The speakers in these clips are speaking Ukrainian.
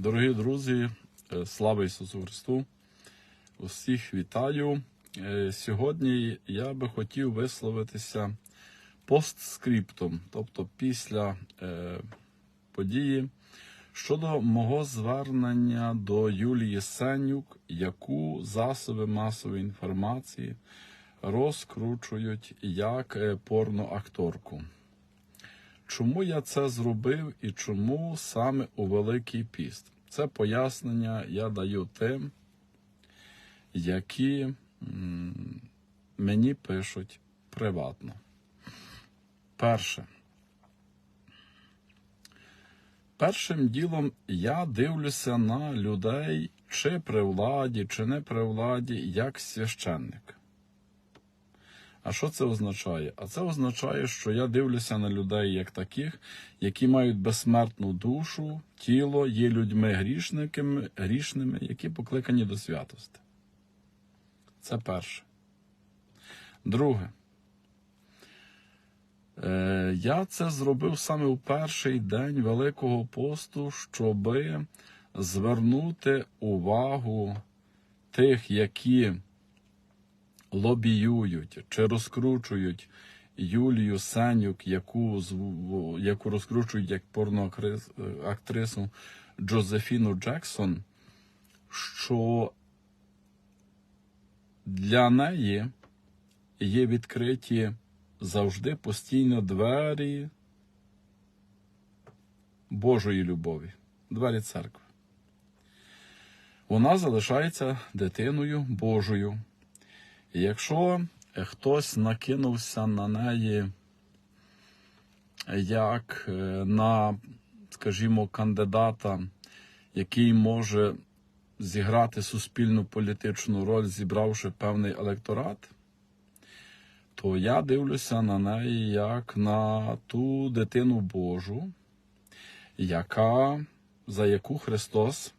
Дорогі друзі, е, слава Ісусу Христу! Усіх вітаю. Е, Сьогодні я би хотів висловитися постскриптом, тобто після е, події, щодо мого звернення до Юлії Сенюк, яку засоби масової інформації розкручують як порноакторку. Чому я це зробив і чому саме у Великий Піст? Це пояснення я даю тим, які мені пишуть приватно. Перше. Першим ділом я дивлюся на людей, чи при владі, чи не при владі, як священник. А що це означає? А це означає, що я дивлюся на людей як таких, які мають безсмертну душу, тіло, є людьми грішниками, грішними, які покликані до святости. Це перше. Друге. Е, Я це зробив саме у перший день Великого посту, щоб звернути увагу тих, які лобіюють чи розкручують Юлію Сенюк, яку, яку розкручують як порноактрису Джозефіну Джексон, що для неї є відкриті завжди постійно двері Божої любові, двері церкви. Вона залишається дитиною Божою. Якщо хтось накинувся на неї як е, на, скажімо, кандидата, який може зіграти суспільну політичну роль, зібравши певний електорат, то я дивлюся на неї як на ту дитину Божу, яка, за яку Христос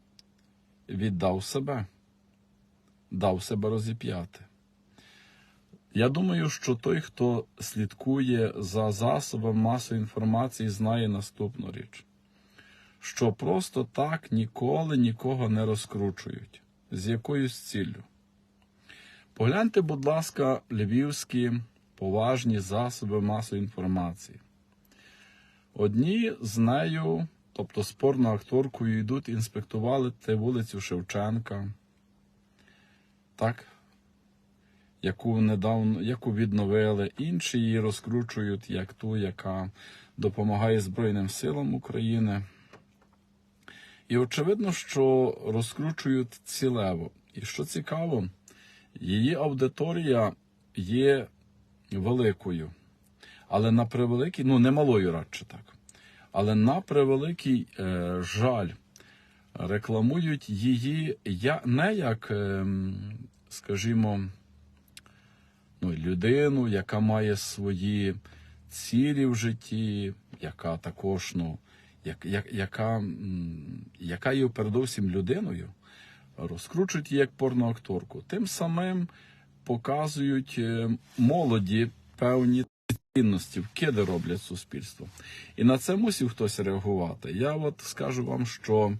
віддав себе, дав себе розіп'яти. Я думаю, що той, хто слідкує за засобами масової інформації, знає наступну річ, що просто так ніколи нікого не розкручують з якоюсь ціллю. Погляньте, будь ласка, львівські поважні засоби масової інформації. Одні з нею, тобто з порноакторкою, йдуть інспектувати вулицю Шевченка. Так, яку недавно яку відновили, інші її розкручують як ту, яка допомагає Збройним силам України. І очевидно, що розкручують цілево. І що цікаво, її аудиторія є великою, але на превеликий, ну не малою радше так. Але на превеликий е, жаль рекламують її я, не як, е, скажімо, ну, людину, яка має свої цілі в житті, яка також, ну, як, як, яка, яка є передовсім людиною, розкручують її як порноакторку. Тим самим показують е, молоді певні цінності, вкиди роблять суспільство. І на це мусив хтось реагувати. Я от скажу вам, що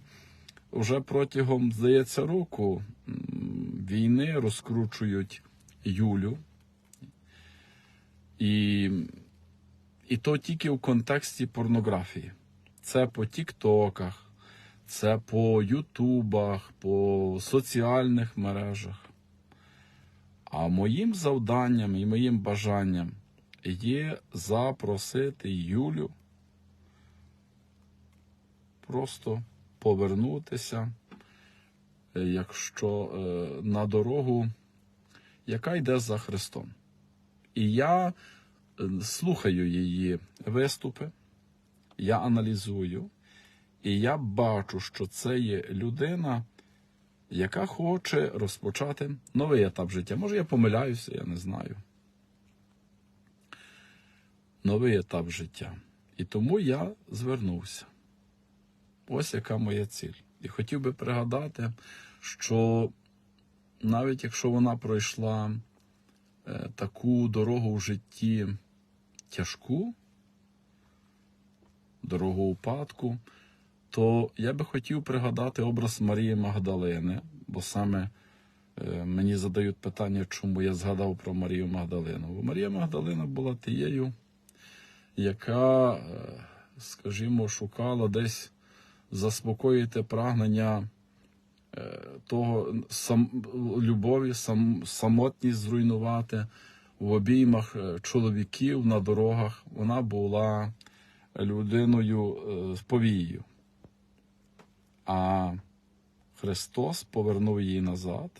вже протягом, здається, року війни розкручують Юлю. І, і то тільки в контексті порнографії. Це по Тіктоках, це по Ютубах, по соціальних мережах. А моїм завданням і моїм бажанням є запросити Юлю просто повернутися, е, якщо е, на дорогу, яка йде за Христом. І я е, слухаю її виступи, я аналізую, і я бачу, що це є людина, яка хоче розпочати новий етап життя. Може, я помиляюся, я не знаю. Новий етап життя. І тому я звернувся. Ось яка моя ціль. І хотів би пригадати, що навіть якщо вона пройшла таку дорогу в житті тяжку, дорогу упадку, то я би хотів пригадати образ Марії Магдалини, бо саме е, мені задають питання, чому я згадав про Марію Магдалину. Бо Марія Магдалина була тією, яка, е, скажімо, шукала десь заспокоїти прагнення е, того сам, любові, сам, самотність зруйнувати в обіймах е, чоловіків на дорогах. Вона була людиною е, з повією. А Христос повернув її назад,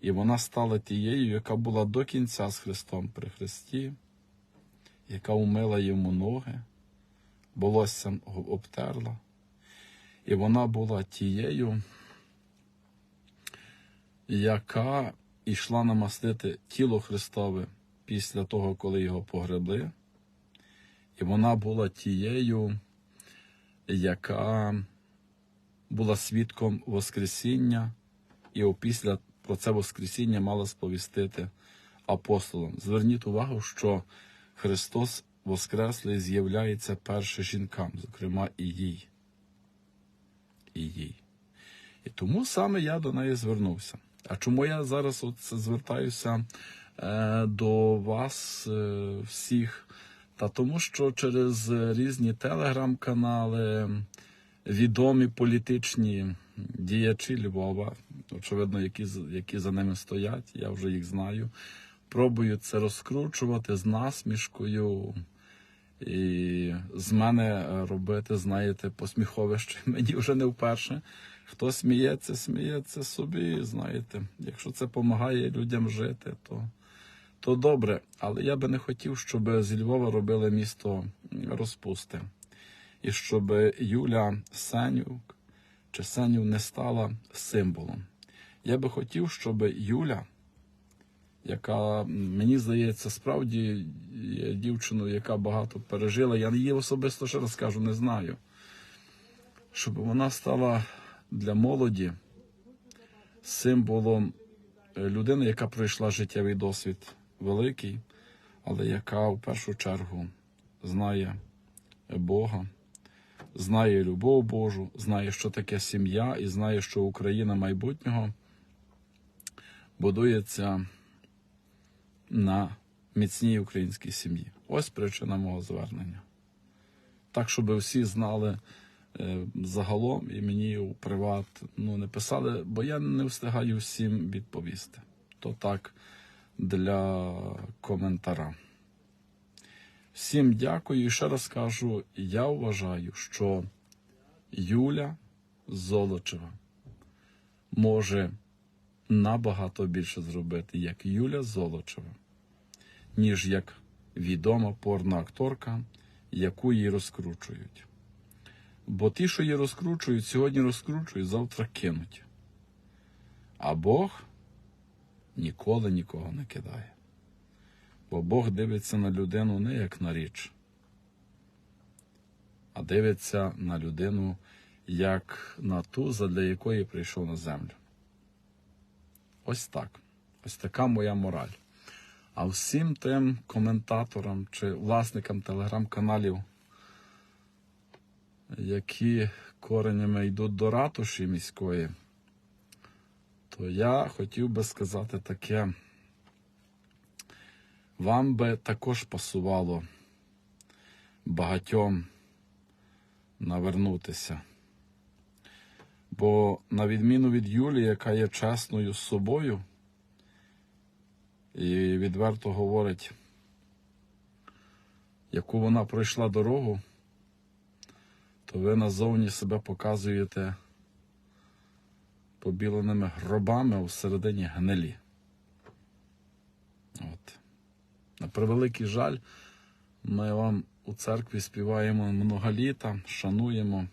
і вона стала тією, яка була до кінця з Христом при Христі, яка умила йому ноги, волоссям обтерла. І вона була тією, яка йшла намастити тіло Христове після того, коли його погребли. І вона була тією, яка була свідком Воскресіння, і опісля про це Воскресіння мала сповістити апостолам. Зверніть увагу, що Христос Воскреслий з'являється перше жінкам, зокрема і їй. І їй. І тому саме я до неї звернувся. А чому я зараз от звертаюся е, до вас е, всіх? Та тому, що через різні телеграм-канали, відомі політичні діячі Львова, очевидно, які, які за ними стоять, я вже їх знаю, пробують це розкручувати з насмішкою. І з мене робити, знаєте, посміховище мені вже не вперше. Хто сміється, сміється собі, знаєте. Якщо це допомагає людям жити, то, то добре. Але я би не хотів, щоб зі Львова робили місто розпусти. І щоб Юля Сенюк чи Сенів не стала символом. Я би хотів, щоб Юля, яка мені здається, справді є дівчиною, яка багато пережила. Я її особисто ще раз кажу, не знаю. Щоб вона стала для молоді символом е, людини, яка пройшла життєвий досвід великий, але яка в першу чергу знає Бога, знає любов Божу, знає, що таке сім'я, і знає, що Україна майбутнього будується на міцній українській сім'ї. Ось причина мого звернення. Так, щоб всі знали е, загалом і мені у приват ну, не писали, бо я не встигаю всім відповісти. То так для коментара. Всім дякую і ще раз кажу: я вважаю, що Юля Золочева може набагато більше зробити як Юля Золочева, ніж як відома порна акторка, яку її розкручують. Бо ті, що її розкручують, сьогодні розкручують, завтра кинуть. А Бог ніколи нікого не кидає. Бо Бог дивиться на людину не як на річ, а дивиться на людину як на ту, задля якої прийшов на землю. Ось так. Ось така моя мораль. А всім тим коментаторам чи власникам телеграм-каналів, які коренями йдуть до ратуші міської, то я хотів би сказати таке. Вам би також пасувало багатьом навернутися. Бо, на відміну від Юлії, яка є чесною з собою і відверто говорить, яку вона пройшла дорогу, то ви назовні себе показуєте побіленими гробами всередині гнилі. От. На превеликий жаль, ми вам у церкві співаємо много літа, шануємо.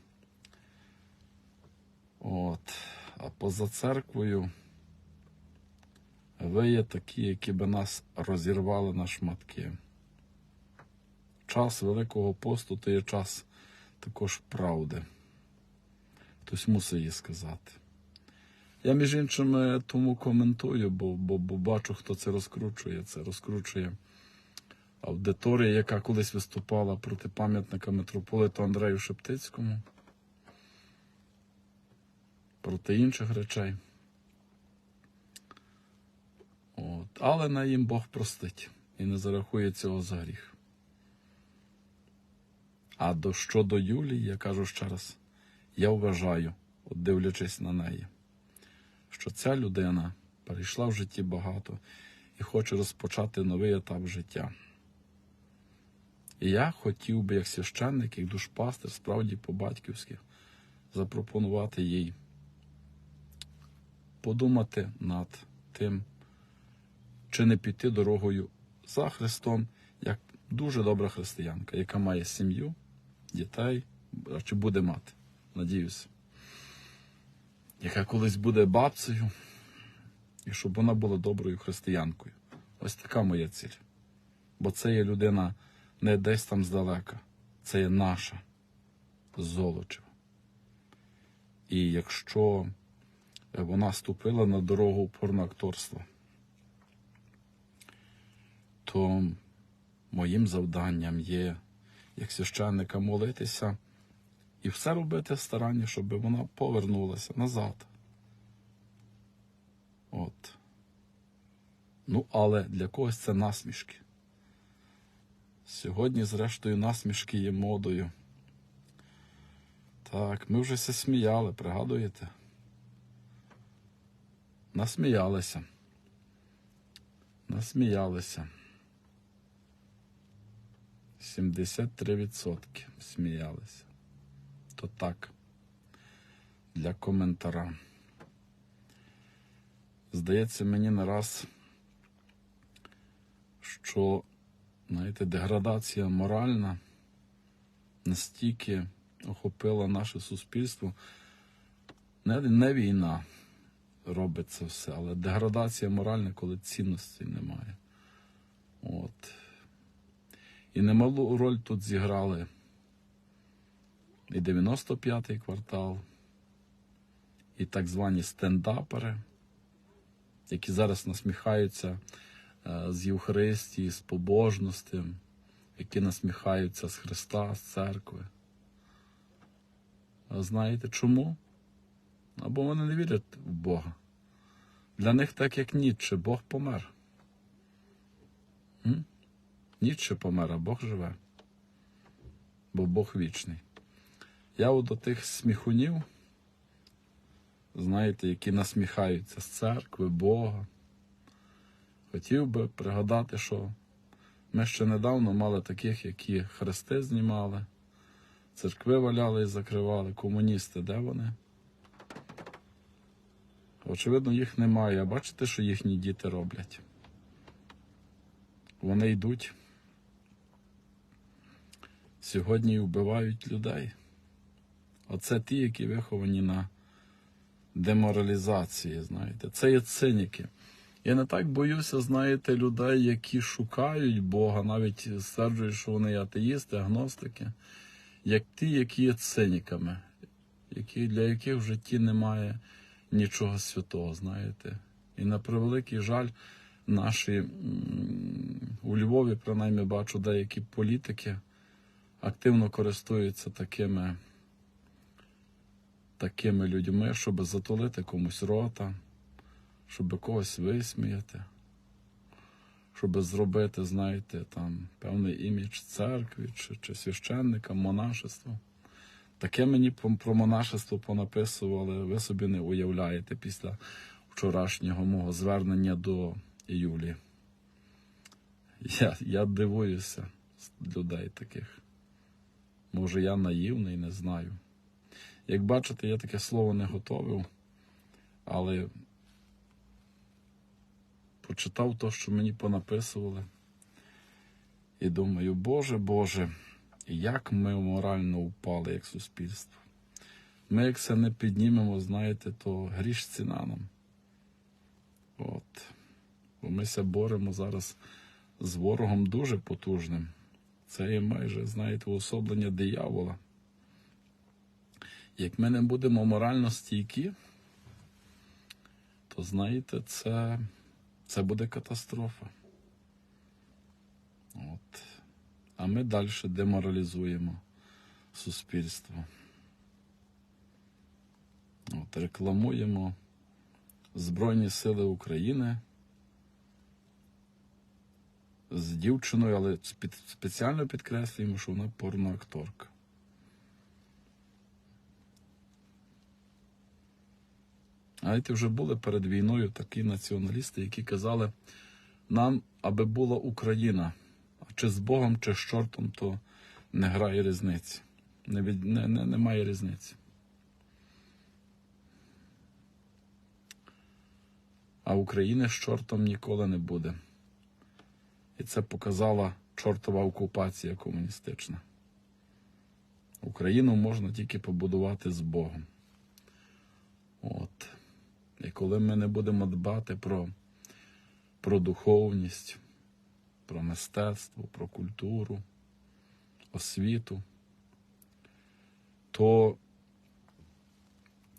От. А поза церквою ви є такі, які би нас розірвали на шматки. Час Великого посту то є час також правди. Хтось мусить її сказати. Я, між іншим, е, тому коментую, бо, бо, бо бачу, хто це розкручує. Це розкручує аудиторія, яка колись виступала проти пам'ятника митрополиту Андрею Шептицькому. Проти інших речей. От. Але на їм Бог простить і не зарахує цього за гріх. А до щодо Юлії, я кажу ще раз, я вважаю, от дивлячись на неї, що ця людина перейшла в житті багато і хоче розпочати новий етап життя. І я хотів би, як священник, як душпастер, справді по-батьківськи, запропонувати їй подумати над тим, чи не піти дорогою за Христом, як дуже добра християнка, яка має сім'ю, дітей, чи буде мати, надіюся, яка колись буде бабцею, і щоб вона була доброю християнкою. Ось така моя ціль. Бо це є людина не десь там здалека, це є наша Золочева. І якщо вона ступила на дорогу порноакторства, то моїм завданням є, як священника, молитися і все робити старання, щоб вона повернулася назад. От. Ну, але для когось це насмішки. Сьогодні, зрештою, насмішки є модою. Так, ми вже все сміяли, пригадуєте? Насміялися. Насміялися. 73% сміялися. То так. Для коментара. Здається мені не раз, що, знаєте, деградація моральна настільки охопила наше суспільство. Не, не війна робить це все, але деградація моральна, коли цінностей немає. От. І немалу роль тут зіграли і 95-й квартал, і так звані стендапери, які зараз насміхаються е, з Євхаристії, з побожності, які насміхаються з Христа, з церкви. А знаєте чому? Або вони не вірять в Бога. Для них так, як Ніцше, Бог помер. М? Ніцше помер, а Бог живе. Бо Бог вічний. Я от до тих сміхунів, знаєте, які насміхаються з церкви, Бога. Хотів би пригадати, що ми ще недавно мали таких, які хрести знімали, церкви валяли і закривали, комуністи, де вони? Очевидно, їх немає. Бачите, що їхні діти роблять? Вони йдуть. Сьогодні вбивають людей. Оце ті, які виховані на деморалізації, знаєте. Це є циніки. Я не так боюся, знаєте, людей, які шукають Бога, навіть стверджують, що вони атеїсти, агностики, як ті, які є циніками, які, для яких в житті немає нічого святого, знаєте. І на превеликий жаль, наші у Львові, принаймні, бачу, деякі політики активно користуються такими, такими людьми, щоб затулити комусь рота, щоб когось висміяти, щоб зробити, знаєте, там певний імідж церкві чи, чи священника, монашества. Таке мені про монашество понаписували, ви собі не уявляєте після вчорашнього мого звернення до Юлі. Я, я дивуюся людей таких. Може, я наївний, не знаю. Як бачите, я таке слово не готовив, але прочитав то, що мені понаписували. І думаю, Боже, Боже, як ми морально впали як суспільство. Ми, як це не піднімемо, знаєте, то гріш ціна нам. От. Бо ми ся боремо зараз з ворогом дуже потужним. Це є майже, знаєте, уособлення диявола. Як ми не будемо морально стійкі, то знаєте, це, це буде катастрофа. От. А ми далі деморалізуємо суспільство. От. Рекламуємо Збройні Сили України з дівчиною, але спеціально підкреслюємо, що вона порноакторка. Знаєте, вже були перед війною такі націоналісти, які казали, нам, аби була Україна, а чи з Богом, чи з чортом, то не грає різниці. Не, не, не, немає різниці. А України з чортом ніколи не буде. І це показала чортова окупація комуністична. Україну можна тільки побудувати з Богом. От. І коли ми не будемо дбати про, про духовність, про мистецтво, про культуру, освіту, то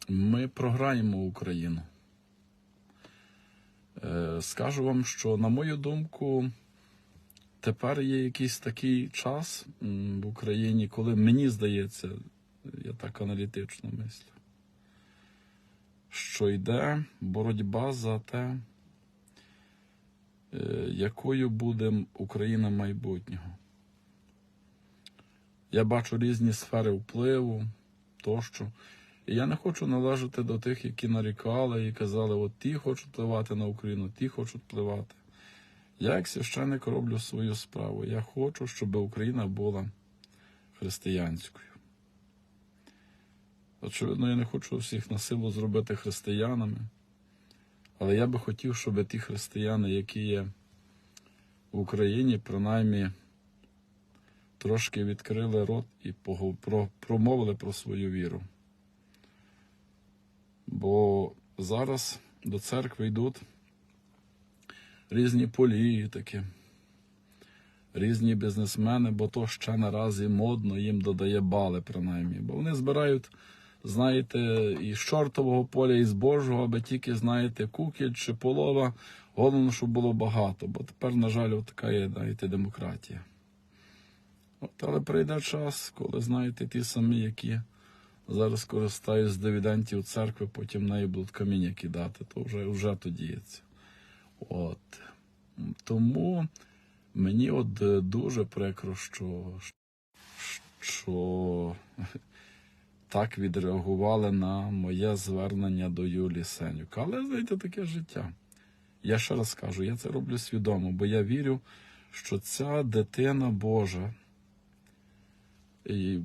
ми програємо Україну. Е, Скажу вам, що, на мою думку, тепер є якийсь такий час в Україні, коли мені здається, я так аналітично мислю, що йде боротьба за те, якою буде Україна майбутнього. Я бачу різні сфери впливу тощо. І я не хочу належати до тих, які нарікали і казали, от ті хочуть впливати на Україну, ті хочуть впливати. Я, як священник, роблю свою справу. Я хочу, щоб Україна була християнською. Очевидно, я не хочу всіх на силу зробити християнами, але я би хотів, щоб ті християни, які є в Україні, принаймні трошки відкрили рот і промовили про свою віру. Бо зараз до церкви йдуть різні політики, різні бізнесмени, бо то ще наразі модно їм додає бали, принаймні. Бо вони збирають, знаєте, і з чортового поля, і з Божого, аби тільки, знаєте, кукіль чи полова. Головне, щоб було багато, бо тепер, на жаль, така є, знаєте, демократія. От, але прийде час, коли, знаєте, ті самі, які зараз користаюсь з дивідентів церкви, потім в неї будуть каміння кидати, то вже, вже то діється. От. Тому мені от е, дуже прикро, що, що так відреагували на моє звернення до Юлії Сенюк. Але знаєте, таке життя. Я ще раз кажу, я це роблю свідомо, бо я вірю, що ця дитина Божа і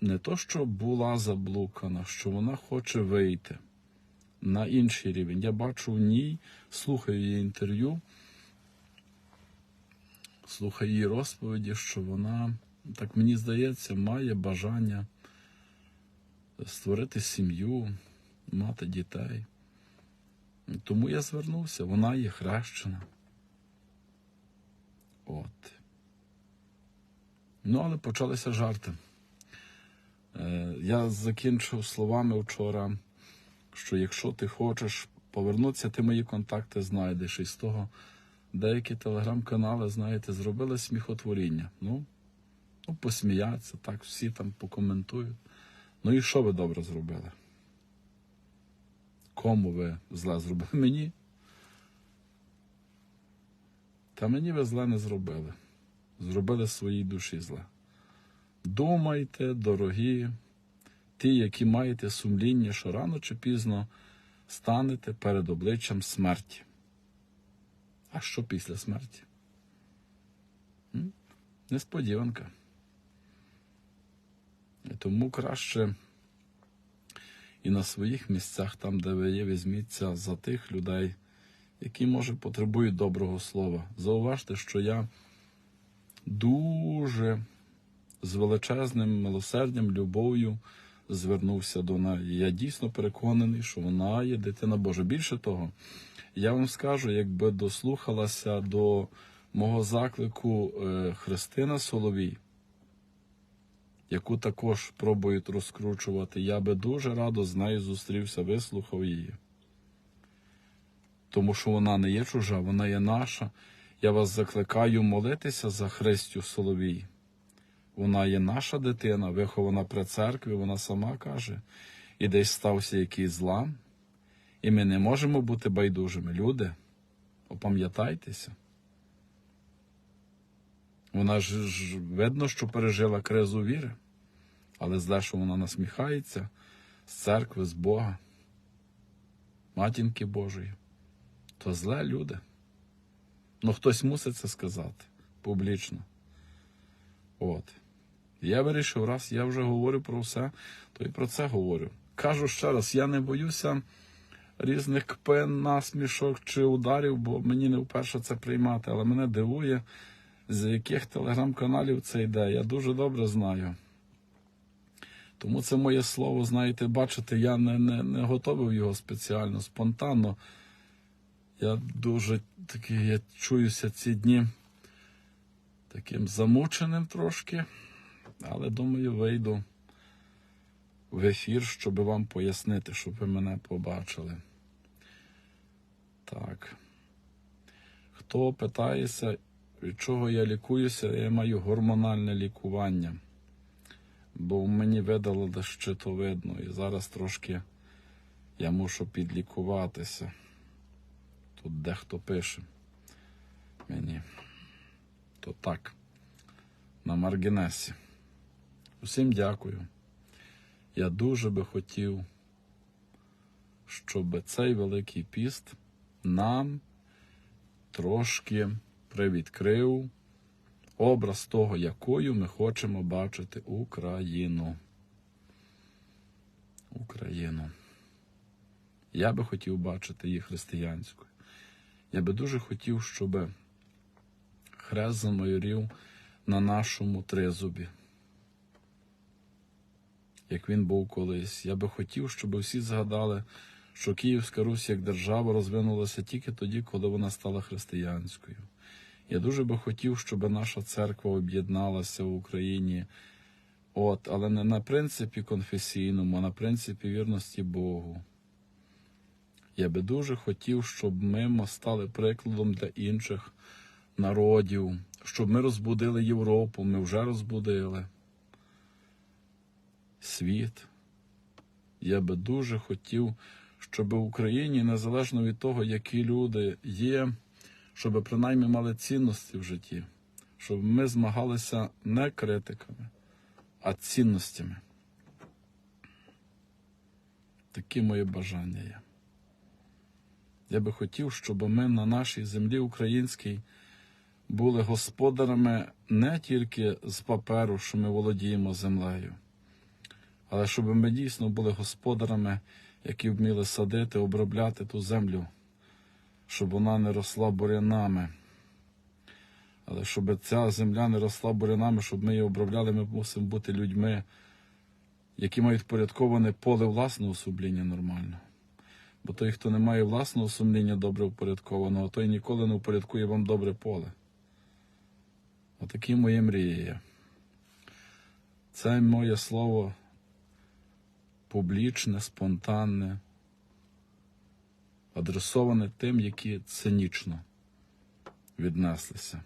не то, що була заблукана, що вона хоче вийти на інший рівень. Я бачу в ній, слухаю її інтерв'ю, слухаю її розповіді, що вона, так мені здається, має бажання створити сім'ю, мати дітей. Тому я звернувся, вона є хрещена. От. Ну, але почалися жарти. Е, Я закінчив словами вчора, що якщо ти хочеш повернутися, ти мої контакти знайдеш. І з того деякі телеграм-канали, знаєте, зробили сміхотворіння. Ну, ну посміяться, так, всі там покоментують. Ну і що ви добре зробили? Кому ви зле зробили? Мені? Та мені ви зле не зробили. Зробили своїй душі зле. Думайте, дорогі, ті, які маєте сумління, що рано чи пізно станете перед обличчям смерті. А що після смерті? Несподіванка. Тому краще і на своїх місцях, там, де ви є, візьміться за тих людей, які, може, потребують доброго слова. Зауважте, що я дуже з величезним милосердям, любов'ю звернувся до неї. Я дійсно переконаний, що вона є дитина Божа. Більше того, я вам скажу, якби дослухалася до мого заклику е, Христина Соловій, яку також пробують розкручувати, я би дуже радо з нею зустрівся, вислухав її. Тому що вона не є чужа, вона є наша. Я вас закликаю молитися за Христю Соловій. Вона є наша дитина, вихована при церкві, вона сама каже. і десь стався якийсь злам. І ми не можемо бути байдужими. Люди, опам'ятайтеся. Вона ж, видно, що пережила кризу віри, але зле, що вона насміхається з церкви, з Бога, матінки Божої. То зле люди. Ну хтось мусить це сказати публічно. От. Я вирішив, раз я вже говорю про все, то і про це говорю. Кажу ще раз, я не боюся різних кпин, насмішок чи ударів, бо мені не вперше це приймати, але мене дивує, з яких телеграм-каналів це йде. Я дуже добре знаю. Тому це моє слово, знаєте, бачите, я не, не, не готовив його спеціально, спонтанно. Я дуже такий, я чуюся ці дні таким замученим трошки, але думаю, вийду в ефір, щоб вам пояснити, щоб ви мене побачили. Так. Хто питається, від чого я лікуюся, я маю гормональне лікування. Бо мені видали щитовидну, і зараз трошки я мушу підлікуватися. Тут дехто пише мені. То так, на маргінесі. Усім дякую. Я дуже би хотів, щоб цей Великий піст нам трошки привідкрив образ того, якою ми хочемо бачити Україну. Україну. Я би хотів бачити її християнською. Я би дуже хотів, щоб хрест замайорів на нашому тризубі, як він був колись. Я би хотів, щоб всі згадали, що Київська Русь як держава розвинулася тільки тоді, коли вона стала християнською. Я дуже би хотів, щоб наша церква об'єдналася в Україні, от, але не на принципі конфесійному, а на принципі вірності Богу. Я би дуже хотів, щоб ми стали прикладом для інших народів, щоб ми розбудили Європу, ми вже розбудили світ. Я би дуже хотів, щоб в Україні, незалежно від того, які люди є, щоб принаймні мали цінності в житті, щоб ми змагалися не критиками, а цінностями. Такі мої бажання є. Я би хотів, щоб ми на нашій землі українській були господарами не тільки з паперу, що ми володіємо землею, але щоб ми дійсно були господарами, які вміли садити, обробляти ту землю, щоб вона не росла бурянами. Але щоб ця земля не росла бурянами, щоб ми її обробляли, ми мусимо бути людьми, які мають впорядковане поле власного сумління нормально. Бо той, хто не має власного сумління добре впорядкованого, той ніколи не впорядкує вам добре поле. Отакі мої мрії є. Це моє слово публічне, спонтанне, адресоване тим, які цинічно віднеслися.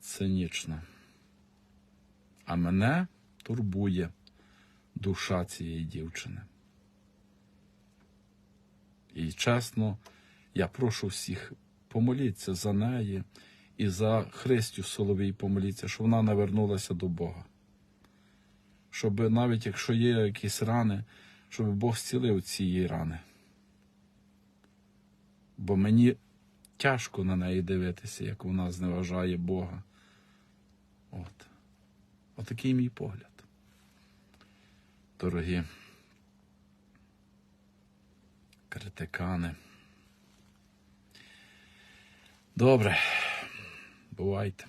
Цинічно. А мене турбує душа цієї дівчини. І чесно, я прошу всіх помоліться за неї і за Христю Соловій помоліться, щоб вона не вернулася до Бога. Щоб навіть якщо є якісь рани, щоб Бог зцілив ці її рани. Бо мені тяжко на неї дивитися, як вона зневажає Бога. От. Отакий мій погляд. Дорогі критикани. Добре, бувайте.